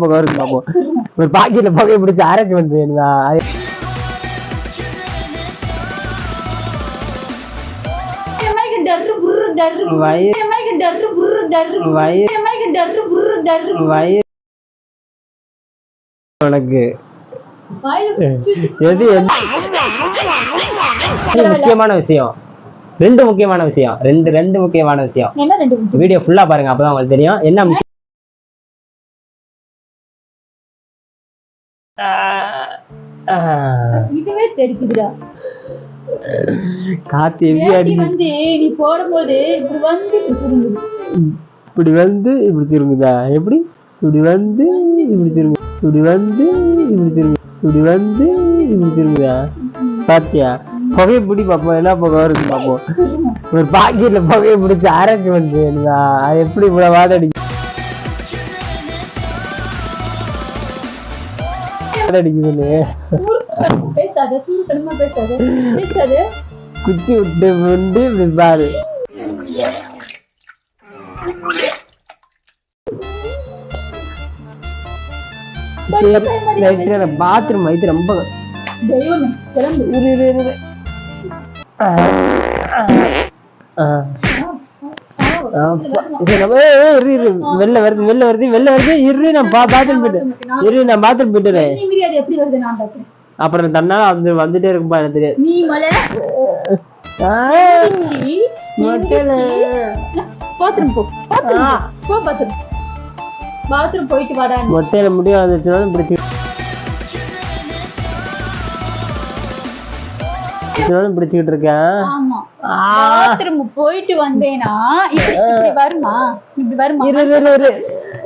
புகை ஒரு பாக்கெட்ல புகையை பிடிச்சி வந்து வேணுமா உனக்கு. எது முக்கியமான விஷயம். ரெண்டு முக்கியமான விஷயம். ரெண்டு ரெண்டு முக்கியமான விஷயம். வீடியோ ஃபுல்லா பாருங்க அப்பதான் உங்களுக்கு தெரியும். என்ன இதுவே தெரிக்குதுடா காத்து எப்படி அடி வந்து நீ போடும்போது இப்படி வந்து இப்படி வந்து இப்படி சுருங்குதா? எப்படி? இப்படி வந்து இப்படி சுருங்கு இப்படி வந்து இப்படி சுருங்கு இப்படி வந்து இப்படி சுருங்குதா? பாத்தியா? புகையை பிடி பார்ப்போம் என்ன புகை இருக்கு பார்ப்போம் ஒரு பாக்கெட்ல புகையை பிடிச்சி அரைச்சு வந்து அது எப்படி இவ்வளவு வாதடி அடிக்குதுன்னு. பேசாத சுருக்கணுமா பேசாத பேசாத குச்சி விட்டு விண்டு சரி பாத்ரூம் இது ரொம்ப தெய்வமே கிளம்பு இரு இரு இரு, வெளில வருது வெளில வருது வெளில வருது. இரு நான் பா பாத்ரூம் போயிட்டு இரு நான் பாத்ரூம் போயிட்டுறேன் அது அப்புறம் தன்னால வந்து வந்துட்டே இருக்கும்பா எனக்கு தெரியாது. நீ மலை ஆ, மொட்டையில. பாத்ரூம் போ பாத்ரூம் ஆ. போ பாத்ரூம். பாத்ரூம் போயிட்டு வாடா. நீ. மொட்டையில முடி வந்துச்சுனாலும் பிடிச்சி பிடிச்சினாலும் பிடிச்சிக்கிட்டு இருக்கேன். பாத்ரூம் போயிட்டு வந்தேனா இப்படி இப்படி வருமா? இப்படி வருமா? இரு இரு இரு,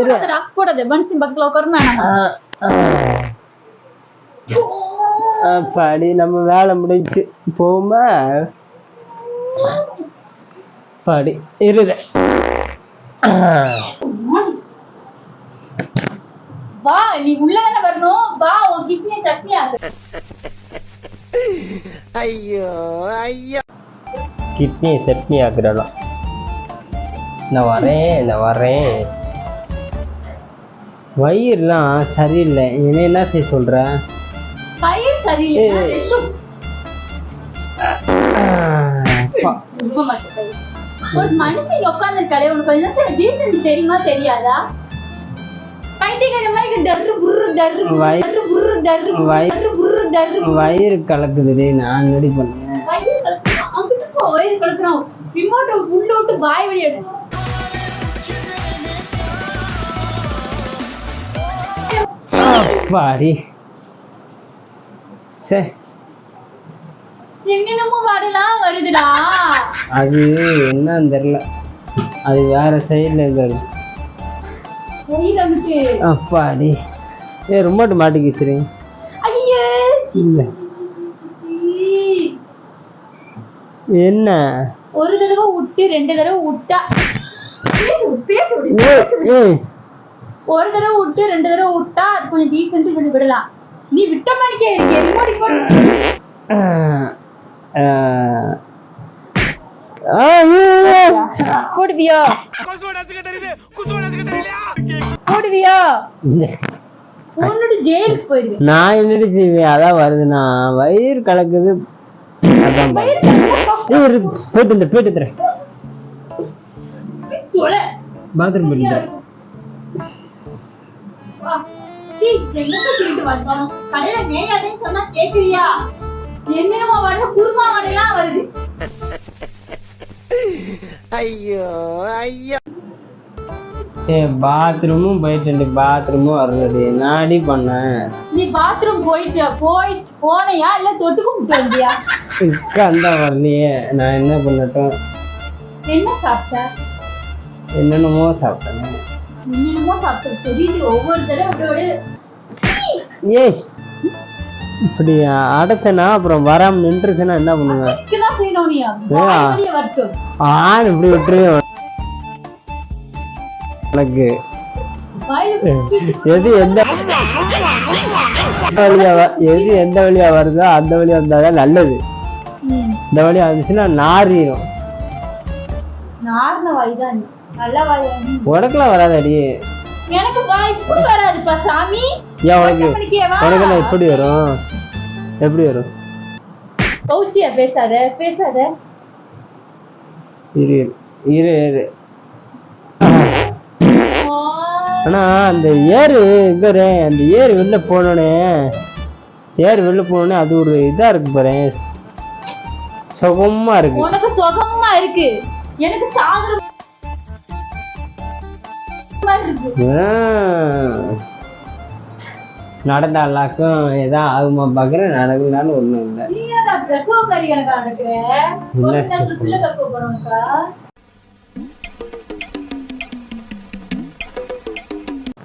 இரு. போடாதடா, போடாத பன்சி பக்கத்துல உட்காருமா. அப்பாடி நம்ம வேலை முடிஞ்சு போமா? பாடி இருத வா நீ உள்ள தானே வரணும்? வா உன் கிட்னியை சட்னி ஆகு கிட்னி சட்னி ஆக்குறலாம் நான் வரேன் நான் வரேன். வயிறுலாம் சரியில்லை. என்ன என்ன செய்ய சொல்ற? பயிர் சரியில்லை. ஒரு மனுஷன் உட்கார்ந்து இருக்காளே உனக்கு கொஞ்சம் தெரியுமா தெரியாதா? வயிறு கலக்குதுடி நான் ரெடி பண்ணேன்? வயிறு கலக்குறான் ரிமோட்டை உள்ள விட்டு வாய் வழி எடுக்கும். பாடி சரி என்னென்னமோ வாடலாம் வருதுடா. அது என்னன்னு தெரியல. அது வேற சைடில் அங்கிட்டு அப்பாடி ஏ ரிமோட் மாட்டிக்கிச்சுரு ஐயே சி, இல்ல. சி, சி. என்ன? ஒரு தடவை விட்டு ரெண்டு தடவை விட்டா ஒரு தடவை விட்டு ரெண்டு தடவை விட்டா அது கொஞ்சம் டீசென்ட் சொல்லி விடலாம். நீ விட்ட மாதிரிக்கே இருக்கு ரிமோட் இப்போ ஆஹ், ஆஹ். ஆ, ஏய், ஏய். போடுவியா போடுவியா ஜெயிலுக்கு போயிடுவேன். நான் என்னடி செய்வேன்? அதான் வருதுண்ணா. வயிறு கலக்குது. அதான் இரு, போயிட்டு தரேன் பாத்ரூம் போயிட்டு கடையில சொன்னா கேக்குறியா குருமா வடையெல்லாம் வருது. ஏ பாத்ரூமும் போயிட்டு பாத்ரூமும் வரலடி நாடி பண்ணேன் நீ பாத்ரூம் போயிட்டு போய் போனையா இல்ல தொட்டு கும்பிட்டு வந்தியா? உட்காந்தா வரலையே நான் என்ன பண்ணட்டும்? என்ன சாப்பிட்ட? என்னென்னமோ சாப்பிட்டேன். என்னென்னமோ சாப்பிட்ட? தெரியுது ஒவ்வொரு தடவை ஏய் இப்படி அடைச்சனா? அப்புறம் வராம நின்றுச்சுன்னா என்ன பண்ணுவேன் ஆண் இப்படி எனக்கு. வாயில எது எந்த வழியா வ- எது எந்த வழியா வருதோ அந்த வழியா வந்தாதான் நல்லது. இந்த வழியா வந்துச்சுன்னா நாரிடும் உனக்கெல்லாம் வராதடி. எனக்கு இப்படி வராதுப்பா சாமி. உனக்கு? உனக்கு எப்படி வரும்? எப்படி வரும்? கௌச்சியா பேசாத பேசாத. இரு இரு இரு. ஆனா அந்த ஏறு இங்க அந்த ஏறு வெளில போனோடனே ஏறு வெளில போனோடனே அது ஒரு இதா இருக்கு பாரு. சுகமா இருக்கு. உனக்கு சுகமா இருக்கு. எனக்கு சாகுற. நடந்தாலாக்கும் எதா ஆகுமா பாக்குறேன். நடக்குனாலும் ஒண்ணும் இல்லை. எனக்கு ஒரு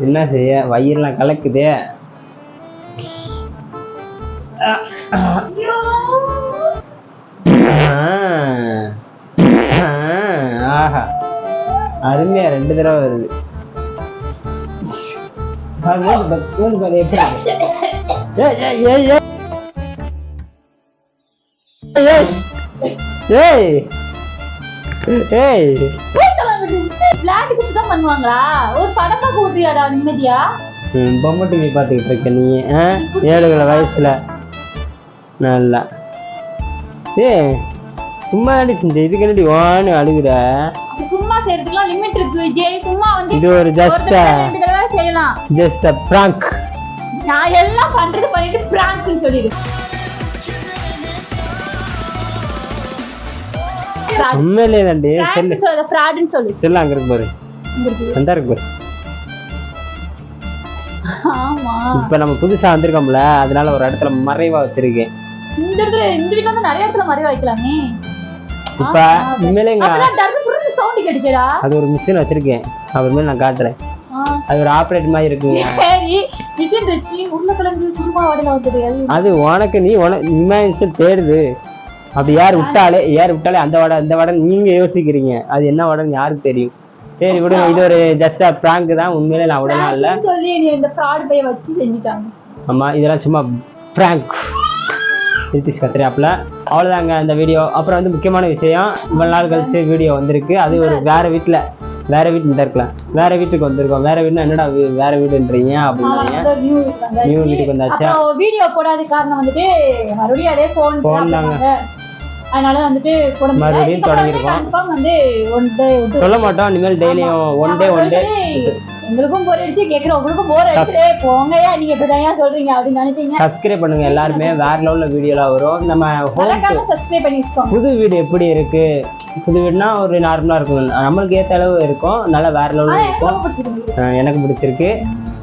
என்ன செய்ய? வயிறுலாம் கலக்குதே. ஆஹா. அருமையா ரெண்டு தடவை வருது. மூணு எப்படி? ஏய், ஏய். ஏய். விளையாட்டுக்கு தான் பண்ணுவாங்களா ஒரு படம் பார்க்க விட்றியாடா நிம்மதியா ம், பொம்மை டிவி பார்த்துக்கிட்டு இருக்க நீ ஆ? ஏழுகிற வயசுல நல்லா ஏ சும்மா அடி செஞ்ச இதுக்கு என்னடி ஓன்னு அழுகுற அப்ப சும்மா செய்யறதுக்குலாம் லிமிட் இருக்கு விஜய் சும்மா வந்து இது ஒரு ஒரு ஜஸ்ட் தடவை ரெண்டு தடவை செய்யலாம் ஜஸ்ட் அ பிராங்க் நான் எல்லாம் பண்றது பண்ணிட்டு பிராங்க்னு சொல்லிடு fraud. உண்மையிலே தாண்டி Prank செல்லு. சொல்லு அங்க இருக்கு பாரு. இருக்கு. அந்த இருக்கு பாரு. ஆமா. இப்ப நம்ம புதுசா வந்திருக்கோம்ல அதனால ஒரு இடத்துல மறைவா வச்சிருக்கேன் இந்த இடத்துல இந்த வீட்ல வந்து நிறைய இடத்துல மறைய வைக்கலாமே. இப்ப உண்மையிலே இங்க அப்பதான் டர்ரு புர்ரு சவுண்ட் கேட்டுச்சேடா. அது ஒரு மிஷின் வச்சிருக்கேன். அப்புறமே நான் காட்டுறேன். அது ஒரு ஆப்ரேட் மாதிரி இருக்குங்க சரி மிஷின் வச்சு உருளைக்கிழங்கு குருமா வடை வந்தது. அது உனக்கு நீ உனக்கு இமேஜினேஷன் தேடுது. அப்படி யார் விட்டாலே யார் விட்டாலே அந்த வடை அந்த வடை நீங்க யோசிக்கிறீங்க. அது என்ன வடைன்னு யாருக்கு தெரியும்? சரி விடுங்க இது ஒரு ஜஸ்ட் பிராங்க் தான். உண்மையிலே நான் விடலாம் இல்ல. சொல்லி இந்த ஃப்ராட் பைய வச்சு செஞ்சுட்டாங்க. ஆமா இதெல்லாம் சும்மா பிராங்க் நிதிஷ் கத்திரியாப்புல அவ்வளோதாங்க அந்த வீடியோ அப்புறம் வந்து முக்கியமான விஷயம் இவ்வளவு நாள் கழிச்சு வீடியோ வந்திருக்கு. அது ஒரு வேற வீட்டில் வேற வீட்டு இந்த இருக்கலாம் வேற வீட்டுக்கு வந்திருக்கோம். வேற வீடுனா என்னடா வேற வீடுன்றீங்க அப்படின்றீங்க. நியூ வீட்டுக்கு வந்தாச்சு. வீடியோ போடாத காரணம் வந்துட்டு மறுபடியும் அதே போன் Phone தாங்க. அதனால வந்துட்டு. மறுபடியும் வந்து ஒன் டே விட்டு சொல்ல மாட்டோம். இனிமேல் டெய்லியும் ஒன் டே ஒன் டே எங்களுக்கும் போர் அடிச்சு கேக்குறோம் உங்களுக்கும் போர் அடிச்சு போங்கயா நீங்க இப்படிதான் சொல்றீங்க அப்படின்னு நினைப்பீங்க. சப்ஸ்கிரைப் பண்ணுங்க எல்லாருமே. வேற லெவலில் வீடியோலாம் வரும். நம்ம ஹோம் மறக்காம சப்ஸ்கிரைப் பண்ணி வச்சுக்கோங்க. புது வீடு எப்படி இருக்கு? புது வீடுனா ஒரு நார்மலாக இருக்கும். நம்மளுக்கு ஏற்ற அளவு இருக்கும். நல்லா வேற லெவலில் இருக்கும். எனக்கு பிடிச்சிருக்கு.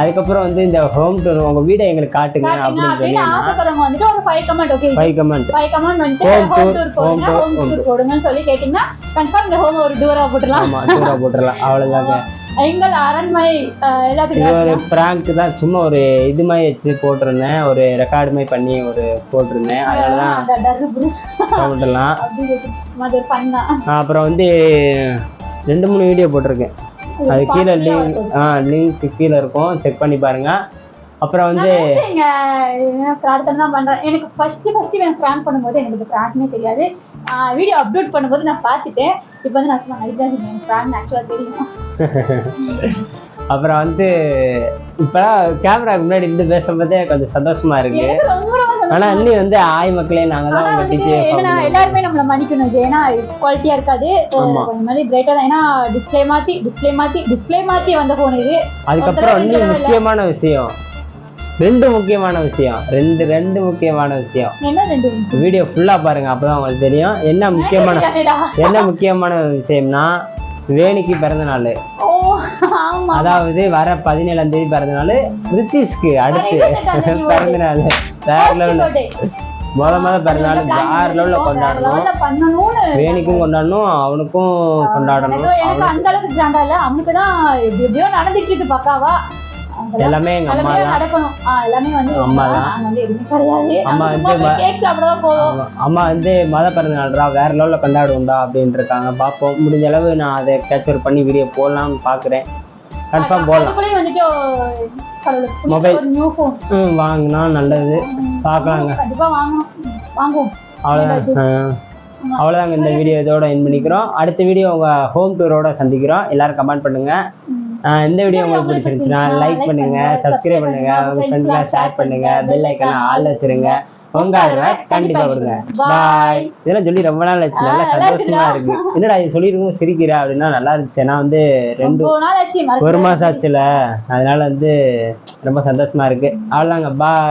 அதுக்கப்புறம் வந்து இந்த ஹோம் டூர் உங்க வீடை எங்களுக்கு காட்டுங்க அப்படின்னு சொல்லி five comment home tour home tour போடுங்கன்னு சொல்லி கேட்டீங்கன்னா கன்ஃபார்ம் இந்த ஹோம் ஒரு டூரா போட்டுலாம் ஆமா டூரா போட்டுடலாம். அவ்வளவுதாங்க. எங்கள் அரண்மனை இது ஒரு எல்லாத்துக்கும் பிராங்க் தான். சும்மா ஒரு இது மாதிரி வச்சு போட்டிருந்தேன். ஒரு ரெக்கார்டு மாதிரி பண்ணி ஒரு போட்டிருந்தேன். அதனால தான் அப்புறம் வந்து ரெண்டு மூணு வீடியோ போட்டிருக்கேன். அது கீழே லிங்க் ஆ லிங்க் கீழே இருக்கும். செக் பண்ணி பாருங்க. அப்புறம் வந்து பிரார்த்தனை தான் பண்றேன். எனக்கு ஃபர்ஸ்ட் ஃபர்ஸ்ட் எனக்கு ப்ராங்க் பண்ணும்போது எனக்கு ப்ராங்க்னே தெரியாது. வீடியோ அப்லோட் பண்ணும்போது நான் பார்த்துட்டேன் இப்போ வந்து நான் சொன்னேன் அதுதான் எனக்கு ப்ராங்க் ஆக்சுவலாக தெரியும். அப்புறம் வந்து இப்போலாம் கேமராக்கு முன்னாடி இருந்து பேசும்போதே கொஞ்சம் சந்தோஷமா இருக்கு. ஆனா இன்னி வந்து ஆய் மக்களே நாங்க தான் உங்க ஏன்னா எல்லாருமே நம்மள மன்னிக்கணும் ஏன்னா குவாலிட்டியா இருக்காது. கொஞ்சம் மாதிரி பிரைட்டா தான் ஏன்னா டிஸ்ப்ளே மாத்தி டிஸ்ப்ளே மாத்தி டிஸ்ப்ளே மாத்தி வந்த போன் இது. அதுக்கப்புறம் தடவை முக்கியமான விஷயம். ரெண்டு முக்கியமான விஷயம். ரெண்டு ரெண்டு முக்கியமான விஷயம். என்ன ரெண்டு வீடியோ ஃபுல்லா பாருங்க அப்பதான் உங்களுக்கு தெரியும். என்ன முக்கியமான. என்ன முக்கியமான விஷயம்னா வேணிக்கு பிறந்த நாள். ஓ ஆமா. அதாவது வர பதினேழாம் தேதி பிறந்த நாள் ரித்திஷ்க்கு அடுத்து பிறந்த நாள். வேற லெவலில். முத முத பிறந்த நாள் இந்த plan வேற லெவலில் கொண்டாடணும் வேணிக்கும் கொண்டாடணும் அவனுக்கும் கொண்டாடணும். அந்த அளவுக்கு கிராண்டா இல்ல அவனுக்கு தான் எப்படியோ நடந்துட்டு இருக்கு பக்காவா. எல்லாமே எங்க அம்மா தான். அம்மா தான். அம்மா வந்து. அம்மா வந்து மத பிறந்த நாள்ரா வேற லெவலில் கொண்டாடுவோம்டா அப்படின்ட்டு இருக்காங்க. பார்ப்போம். முடிஞ்ச அளவு நான் அதை கேப்சர் பண்ணி வீடியோ போடலாம்னு பார்க்குறேன். கன்ஃபார்ம் போடலாம். ஃபோன் ம், வாங்கினா நல்லது. பார்க்கலாங்க. வாங்குவோம். அவ்வளோதான் அவ்வளோதாங்க இந்த வீடியோ இதோட என் பண்ணிக்கிறோம். அடுத்த வீடியோ உங்கள் ஹோம் டூரோட சந்திக்கிறோம். எல்லாரும் கமெண்ட் பண்ணுங்க. ம். ஆஹ் இந்த வீடியோ உங்களுக்கு பிடிச்சிருந்துச்சுன்னா லைக் like பண்ணுங்க பண்ணுங்க, சப்ஸ்கிரைப் பண்ணுங்க. subscribe உங்க பண்ணுங்க, ஃப்ரெண்ட்ஸ்லாம் ஷேர் பண்ணுங்க பெல் ஐக்கனை ஆல் வச்சிருங்க. உங்க கண்டிப்பா கொடுங்க. பாய் இதெல்லாம் சொல்லி ரொம்ப நாள் ஆச்சு. நல்லா சந்தோஷமா. இருக்கு. என்னடா இது சொல்லிருக்கோம் சிரிக்கிறா அப்படின்னா நல்லா இருந்துச்சு. வந்து ரெண்டு ஒரு மாசம் ஆச்சுல. அதனால வந்து ரொம்ப சந்தோஷமா இருக்கு. அவ்வளோதாங்க பாய்